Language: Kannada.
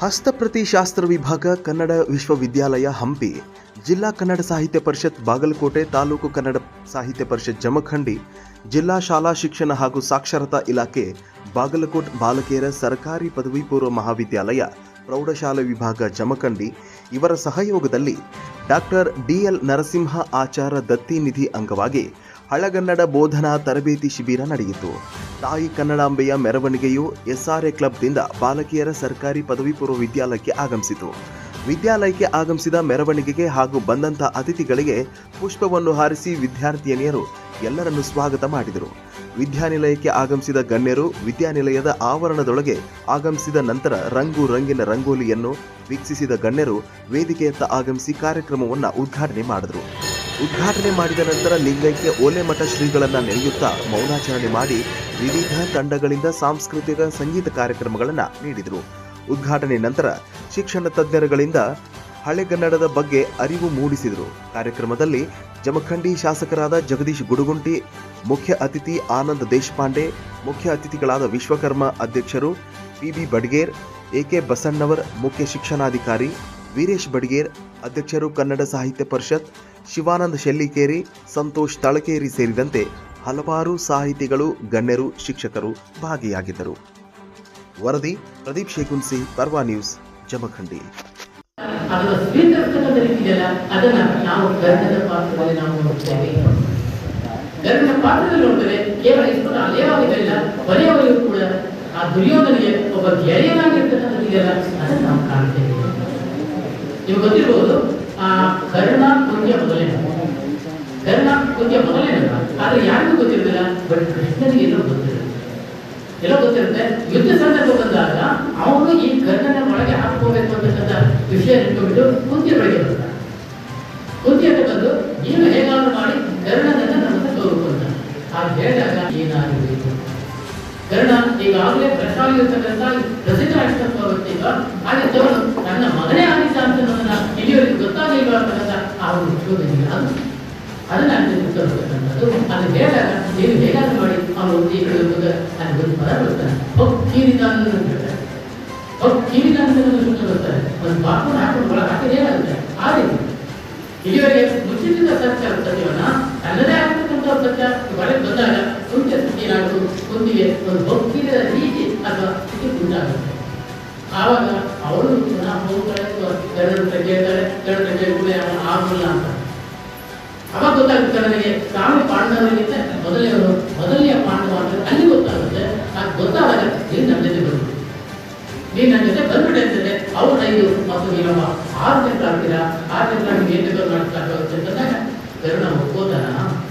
ಹಸ್ತಪ್ರತಿ ಶಾಸ್ತ್ರ ವಿಭಾಗ ಕನ್ನಡ ವಿಶ್ವವಿದ್ಯಾಲಯ ಹಂಪಿ, ಜಿಲ್ಲಾ ಕನ್ನಡ ಸಾಹಿತ್ಯ ಪರಿಷತ್ ಬಾಗಲಕೋಟೆ ತಾಲೂಕು ಕನ್ನಡ ಸಾಹಿತ್ಯ ಪರಿಷತ್ ಜಮಖಂಡಿ, ಜಿಲ್ಲಾ ಶಾಲಾ ಶಿಕ್ಷಣ ಹಾಗೂ ಸಾಕ್ಷರತಾ ಇಲಾಖೆ, ಬಾಗಲಕೋಟ್ ಬಾಲಕಿಯರ ಸರ್ಕಾರಿ ಪದವಿ ಪೂರ್ವ ಮಹಾವಿದ್ಯಾಲಯ, ಪ್ರೌಢಶಾಲೆ ವಿಭಾಗ ಜಮಖಂಡಿ. ಇವರ ಸಹಯೋಗದಲ್ಲಿ ಡಾಕ್ಟರ್ ಡಿಎಲ್ ನರಸಿಂಹ ಆಚಾರ ದತ್ತಿ ನಿಧಿ ಅಂಗವಾಗಿ ಹಳಗನ್ನಡ ಬೋಧನಾ ತರಬೇತಿ ಶಿಬಿರ ನಡೆಯಿತು. ತಾಯಿ ಕನ್ನಡಾಂಬೆಯ ಮೆರವಣಿಗೆಯು ಎಸ್ಆರ್ಎ ಕ್ಲಬ್ದಿಂದ ಬಾಲಕಿಯರ ಸರ್ಕಾರಿ ಪದವಿ ಪೂರ್ವ ವಿದ್ಯಾಲಯಕ್ಕೆ ಆಗಮಿಸಿತು. ವಿದ್ಯಾಲಯಕ್ಕೆ ಆಗಮಿಸಿದ ಮೆರವಣಿಗೆಗೆ ಹಾಗೂ ಬಂದಂತ ಅತಿಥಿಗಳಿಗೆ ಪುಷ್ಪವನ್ನು ಹಾರಿಸಿ ವಿದ್ಯಾರ್ಥಿನಿಯರು ಎಲ್ಲರನ್ನು ಸ್ವಾಗತ ಮಾಡಿದರು. ವಿದ್ಯಾನಿಲಯಕ್ಕೆ ಆಗಮಿಸಿದ ಗಣ್ಯರು ವಿದ್ಯಾನಿಲಯದ ಆವರಣದೊಳಗೆ ಆಗಮಿಸಿದ ನಂತರ ರಂಗು ರಂಗಿನ ರಂಗೋಲಿಯನ್ನು ವೀಕ್ಷಿಸಿದ ಗಣ್ಯರು ವೇದಿಕೆಯತ್ತ ಆಗಮಿಸಿ ಕಾರ್ಯಕ್ರಮವನ್ನು ಉದ್ಘಾಟನೆ ಮಾಡಿದರು. ಉದ್ಘಾಟನೆ ಮಾಡಿದ ನಂತರ ಲಿಂಗೈಕ್ಯ ಓಲೆಮಠ ಶ್ರೀಗಳನ್ನು ನೆನೆಯುತ್ತಾ ಮೌನಾಚರಣೆ ಮಾಡಿ ವಿವಿಧ ತಂಡಗಳಿಂದ ಸಾಂಸ್ಕೃತಿಕ ಸಂಗೀತ ಕಾರ್ಯಕ್ರಮಗಳನ್ನು ನೀಡಿದರು. ಉದ್ಘಾಟನೆ ನಂತರ ಶಿಕ್ಷಣ ತಜ್ಞರುಗಳಿಂದ ಹಳೆಗನ್ನಡದ ಬಗ್ಗೆ ಅರಿವು ಮೂಡಿಸಿದರು. ಕಾರ್ಯಕ್ರಮದಲ್ಲಿ ಜಮಖಂಡಿ ಶಾಸಕರಾದ ಜಗದೀಶ್ ಗುಡುಗುಂಟಿ, ಮುಖ್ಯ ಅತಿಥಿ ಆನಂದ್ ದೇಶಪಾಂಡೆ, ಮುಖ್ಯ ಅತಿಥಿಗಳಾದ ವಿಶ್ವಕರ್ಮ ಅಧ್ಯಕ್ಷರು ಪಿಬಿ ಬಡ್ಗೇರ್, ಎಕೆ ಬಸಣ್ಣವರ್, ಮುಖ್ಯ ಶಿಕ್ಷಣಾಧಿಕಾರಿ ವೀರೇಶ್ ಬಡ್ಗೇರ್, ಅಧ್ಯಕ್ಷರು ಕನ್ನಡ ಸಾಹಿತ್ಯ ಪರಿಷತ್, ಶಿವಾನಂದ ಶೆಲ್ಲಿಕೇರಿ, ಸಂತೋಷ್ ತಳಕೇರಿ ಸೇರಿದಂತೆ ಹಲವಾರು ಸಾಹಿತಿಗಳು, ಗಣ್ಯರು, ಶಿಕ್ಷಕರು ಭಾಗಿಯಾಗಿದ್ದರು. ವರದಿ ಪ್ರದೀಪ್ ಶೇಗುನ್ಸಿ ಪರ್ವಾ ನ್ಯೂಸ್, ಜಮಖಂಡಿ. ಅದನ್ನು ಸ್ವೀಕರಿಸತಕ್ಕಂಥ ರೀತಿಯಲ್ಲ ಅದನ್ನ ನಾವು ಗರ್ಭದ ಪಾತ್ರದಲ್ಲಿ ನಾವು ನೋಡ್ತೇವೆ. ಗರ್ಭದ ಪಾತ್ರದಲ್ಲಿ ನೋಡಿದರೆ ಕೇವಲ ಇಷ್ಟು ಅಲೆಯವಾಗಿರಲಿಲ್ಲ ಕೊನೆಯವರೆಗೂ ಕೂಡ ಆ ದುರ್ಯೋಧನಿಗೆ ಒಬ್ಬ ಗೆಳೆಯನಾಗಿರ್ತಕ್ಕಂಥ ರೀತಿಯಲ್ಲ ಅದನ್ನು ನಾವು ಕಾಣ್ತೇವೆ. ನಿಮ್ಗೆ ಗೊತ್ತಿರಬಹುದು ಆ ಕರ್ಣ ಕುಂಜ ಮೊದಲೇ. ಕರ್ಣ ಕುಂಜ ಮೊದಲೇ ಆದ್ರೆ ಯಾರಿಗೂ ಗೊತ್ತಿರಲಿಲ್ಲ ಬಟ್ ಕೃಷ್ಣನಿಗೆ ಎಲ್ಲೋ ಗೊತ್ತಿರುತ್ತೆ. ಎಲ್ಲ ಗೊತ್ತಿರುತ್ತೆ, ಯುದ್ಧ ಸಂದರ್ಭ ಬಂದಾಗ, ಅವನು ಈ ಕರ್ಣನ ವಿಷಯ ಇಟ್ಕೊಂಡ್ಬಿಟ್ಟು ಕುಂತಿ ಬಳಿಗೆ ಬಂದ ಕುಂತಿ ಅಂತ ಬಂದು ನೀನು ಮಾಡಿ ಕರ್ಣನನ್ನ ನಮ್ಮನ್ನು ತೋರುಕು ಹಾಗೆ ಹೇಳಿದಾಗ ಏನಾಗಬೇಕು ಕರ್ಣ ಈಗಾಗಲೇ ಪ್ರಚಾರವಿರ್ತಕ್ಕಂಥ ಪ್ರಸಿದ್ಧ ಆಗಿರ್ತಕ್ಕಂಥ ವ್ಯಕ್ತಿಗ ತೋರು ನನ್ನ ಮಗನೇ ಆಗಿದ್ದ ಅಂತ ನನ್ನ ಇಲ್ಲಿಯವರೆಗೆ ಗೊತ್ತಾಗಲಿಲ್ಲ ಅಂತಕ್ಕಂಥ ಆ ಒಂದು ಅದು ಅದನ್ನ ಅಂತಕ್ಕಂಥದ್ದು ಅದು ಹೇಳಿದಾಗ ನೀವು ಹೇಗಾದ್ರೂ ಮಾಡಿ ಅವನು ಈ ಕಡೆ ಹೋದಾಗ ನನಗೆ ಒಂದು ಪದ ಬರ್ತಾನೆ ನಾನು ಹೇಳ್ತಾರೆ ಹೊಕ್ಕೀರಿದ ಅಂತ ಶುದ್ಧ ಬರ್ತಾರೆ ಒಂದು ಪಾಪನ ಹಾಕೊಂಡು ಒಳಗೆ ಹಾಕಿದ್ರೆ ಏನಾಗುತ್ತೆ? ಆ ರೀತಿ ಇಲ್ಲಿವರೆಗೆ ಮುಚ್ಚಿದ ಸತ್ಯ ಸತ್ಯವನ್ನ ತನ್ನದೇ ಆಗ್ತಕ್ಕಂಥ ಸತ್ಯ ಹೊರಗೆ ಬಂದಾಗ ಕುಂಚ ಏನಾಗುವುದು ಕುಂದಿಗೆ ಒಂದು ಭಕ್ತಿಯ ರೀತಿ ಅಥವಾ ಸ್ಥಿತಿ ಉಂಟಾಗುತ್ತೆ. ಆವಾಗ ಅವರು ಪುನಃ ಹೋಗ್ತಾರೆ ಎರಡು ಕೇಳ್ತಾರೆ ಎರಡು ಕೇಳ್ಕೊಳ್ಳಿ ಆಗಲ್ಲ ಅಂತ. ಅವಾಗ ಗೊತ್ತಾಗುತ್ತೆ ನನಗೆ ಸ್ವಾಮಿ ಪಾಂಡವರಿಗಿಂತ ಮೊದಲೇ ಮೊದಲನೆಯ ಪಾಂಡವ ಅಂತ ಅಲ್ಲಿ ಗೊತ್ತಾಗುತ್ತೆ. ಇಲ್ಲವ ಆರು ತಿಂಗಳಾಗ್ತೀರಾ ಆರು ತಿಂಗಳ ಏನು ಕರ್ನಾಟಕ ಅಂತಂದಾಗ ಗರುಡ ಒಕ್ಕೂತನ